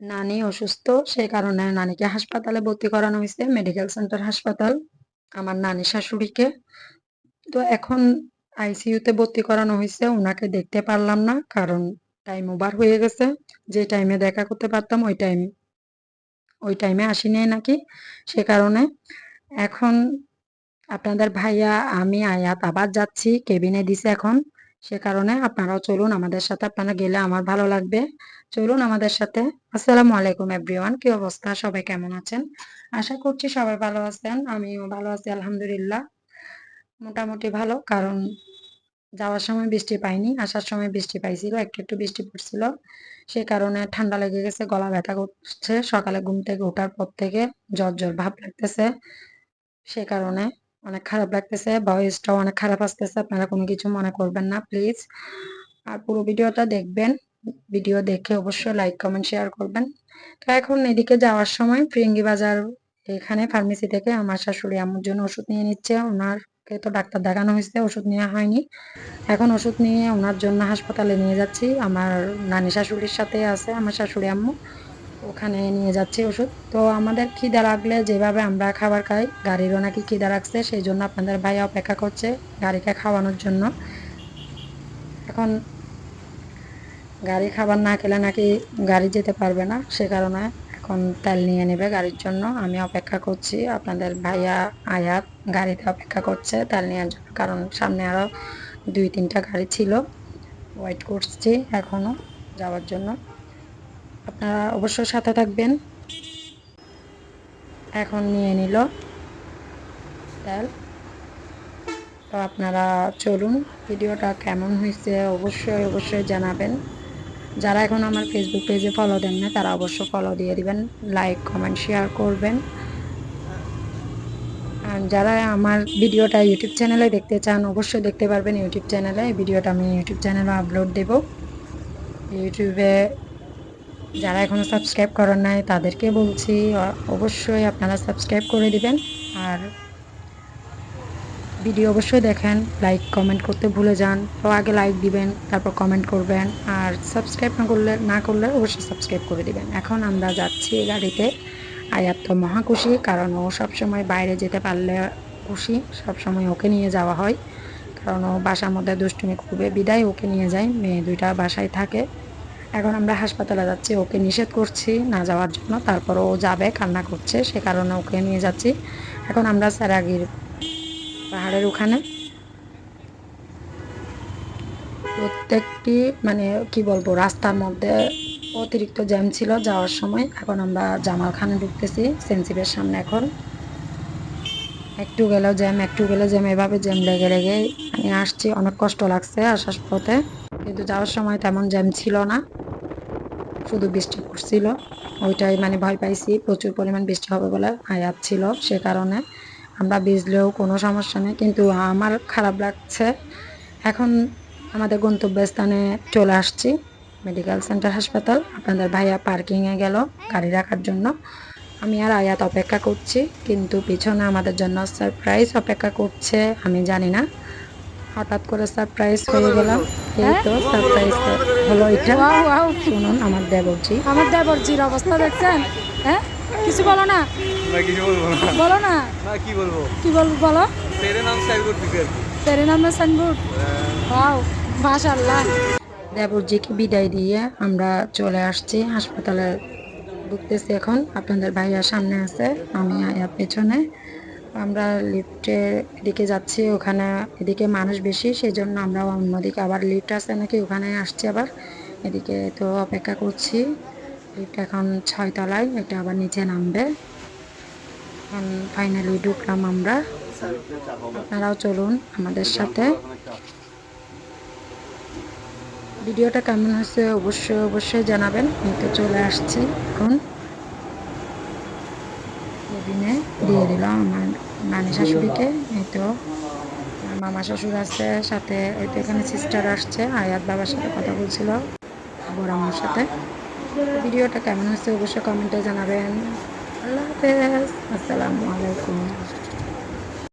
নানি অসুস্থ, সে কারণে নানিকে হাসপাতালে ভর্তি করানো হয়েছে মেডিকেল সেন্টার হাসপাতাল, আমার নানি শাশুড়িকে। তো এখন আইসিইউতে ভর্তি করানো হয়েছে ওনাকে দেখতে পারলাম না, কারণ টাইম ওভার হয়ে গেছে। যে টাইমে দেখা করতে পারতাম, ওই টাইম ওই টাইমে আসিনি নাকি, সে কারণে। এখন আপনাদের ভাইয়া, আমি আয়াত আবার যাচ্ছি কেবিনে দিছে এখন। সে কারণে আপনারাও চলুন আমাদের সাথে, আপনারা গেলে আমার ভালো লাগবে। চলুন আমাদের সাথে। আসসালামু আলাইকুম এভরিওয়ান কি অবস্থা? সবাই কেমন আছেন? আশা করছি সবাই ভালো আছেন, আমিও ভালো আছি, আলহামদুলিল্লাহ। মোটামুটি ভালো, কারণ যাওয়ার সময় বৃষ্টি পাইনি, আসার সময় বৃষ্টি পাইছিল, একটু একটু বৃষ্টি পড়ছিল। সে কারণে ঠান্ডা লেগে গেছে, গলা ব্যথা করছে। সকালে ঘুম থেকে ওঠার পর থেকে জ্বর জ্বর ভাব লাগতেছে। সে কারণে অনেক খারাপ লাগতেছে, ভয়েসটাও অনেক খারাপ আসতেছে, আপনারা কোনো কিছু মনে করবেন না প্লিজ আর পুরো ভিডিওটা দেখবেন, ভিডিও দেখে অবশ্যই লাইক কমেন্ট শেয়ার করবেন। তো এখন এদিকে যাওয়ার সময় ফিরিঙ্গি বাজার এখানে ফার্মেসি থেকে আমার শাশুড়ি আম্মুর জন্য ওষুধ নিয়ে নিচ্ছে, ওনারকে তো ডাক্তার দেখানো হয়েছে, ওষুধ নেওয়া হয়নি। এখন ওষুধ নিয়ে ওনার জন্য হাসপাতালে নিয়ে যাচ্ছি, আমার নানি শাশুড়ির সাথে আছে, আমার শাশুড়ি আম্মু। ওখানে নিয়ে যাচ্ছি ওষুধ। তো আমাদের খিদা লাগলে যেভাবে আমরা খাবার খাই, গাড়িরও নাকি খিদা রাখছে সেই জন্য আপনাদের ভাই অপেক্ষা করছে গাড়িকে খাওয়ানোর জন্য। এখন গাড়ি খাবার না খেলে নাকি গাড়ি যেতে পারবে না, সে কারণে এখন তেল নিয়ে নেবে গাড়ির জন্য। আমি অপেক্ষা করছি, আপনাদের ভাইয়া আয়াত গাড়িতে অপেক্ষা করছে তেল নেওয়ার জন্য, কারণ সামনে আরও দুই তিনটা গাড়ি ছিল। ওয়েট করছি এখনও যাওয়ার জন্য। আপনারা অবশ্যই সাথে থাকবেন। এখন নিয়ে নিল তেল। তো আপনারা চলুন, ভিডিওটা কেমন হয়েছে অবশ্যই অবশ্যই জানাবেন। যারা এখন আমার ফেসবুক পেজে ফলো দেন না, তারা অবশ্যই ফলো দিয়ে দিবেন লাইক কমেন্ট শেয়ার করবেন। আর যারা আমার ভিডিওটা ইউটিউব চ্যানেলে দেখতে চান, অবশ্যই দেখতে পারবেন ইউটিউব চ্যানেলে ভিডিওটা আমি ইউটিউব চ্যানেলে আপলোড দেব। ইউটিউবে যারা এখনও সাবস্ক্রাইব করেন নাই, তাদেরকে বলছি অবশ্যই আপনারা সাবস্ক্রাইব করে দিবেন। আর ভিডিও অবশ্যই দেখেন লাইক কমেন্ট করতে ভুলে যান। তো আগে লাইক দিবেন, তারপর কমেন্ট করবেন। আর সাবস্ক্রাইব না করলে না করলে অবশ্যই সাবস্ক্রাইব করে দিবেন। এখন আমরা যাচ্ছি গাড়িতে। আয়াত তো মহা খুশি, কারণ ও সবসময় বাইরে যেতে পারলে খুশি। সবসময় ওকে নিয়ে যাওয়া হয়। কারণ ও বাসার মধ্যে দুষ্টুমি খুবই বিদায় ওকে নিয়ে যায়। মেয়ে দুইটা বাসায় থাকে। এখন আমরা হাসপাতালে যাচ্ছি, ওকে নিষেধ করছি না যাওয়ার জন্য। তারপর ও যাবে, কান্না করছে, সে কারণে ওকে নিয়ে যাচ্ছি। এখন আমরা স্যারাগির পাহাড়ের ওখানে। প্রত্যেকটি মানে কি বলব, রাস্তার মধ্যে অতিরিক্ত জ্যাম ছিল যাওয়ার সময়। এখন আমরা জামালখানে ঢুকতেছি, সেন্সিভের সামনে এখন। একটু গেলেও জ্যাম, একটু গেলে জ্যাম, এভাবে জ্যাম লেগে লেগে আমি আসছি, অনেক কষ্ট লাগছে আসার পথে। কিন্তু যাওয়ার সময় তেমন জ্যাম ছিল না। শুধু বৃষ্টি পড়ছিল। ওইটাই মানে ভয় পাইছি। প্রচুর পরিমাণ বৃষ্টি হবে বলে আয়াত ছিল সে কারণে। আমরা ভিজলেও কোনো সমস্যা নেই। কিন্তু আমার খারাপ লাগছে। এখন আমাদের গন্তব্যস্থানে চলে আসছি। মেডিকেল সেন্টার হাসপাতাল। আপনাদের ভাইয়া পার্কিংয়ে গেল গাড়ি রাখার জন্য। আমি আর আয়াত অপেক্ষা করছি। কিন্তু পিছনে আমাদের জন্য সারপ্রাইজ অপেক্ষা করছে। আমি জানি না। হঠাৎ করে সারপ্রাইজ হয়ে গেলাম। এই তো সারপ্রাইজ হলো এটা। শুনুন আমার দেবরজি। আমার দেবরজির অবস্থা দেখছেন? হ্যাঁ? কিছু বলো না? না কিছু বলব না। বলো না? না কি বলব? কি বলব বলো? তেরে নাম আর কি। তেরে নামে সাইনবোর্ড ওয়াও মাশাআল্লাহ। দেবরজিকে বিদায় দিয়ে আমরা চলে আসছি হাসপাতালে ঢুকতেছি এখন। আপনাদের ভাইয়া সামনে আছে আমি আয়া পেছনে। আমরা লিফটের দিকে যাচ্ছি, ওখানে এদিকে মানুষ বেশি সেই জন্য আমরা অন্যদিকে আবার লিফট আছে নাকি ওখানে আসছি আবার। এদিকে তো অপেক্ষা করছি লিফট এখন ছয়তলায়, এটা আবার নিচে নামবে। এখন ফাইনালি ঢুকলাম আমরা। আপনারাও চলুন আমাদের সাথে। ভিডিওটা কেমন হয়েছে অবশ্যই অবশ্যই জানাবেন, আমি তো চলে আসছি এখন। কেবিনে দিয়ে দিল আমার নানি শাশুড়িকে, এই তো। মামা শ্বশুর আছে, সাথে এই তো এখানে সিস্টার আসছে, আয়াত বাবার সাথে কথা বলছিল, বড় আমার সাথে। ভিডিওটা কেমন হয়েছে অবশ্যই কমেন্টে জানাবেন। আল্লাহ হাফেজ, আসসালামু আলাইকুম।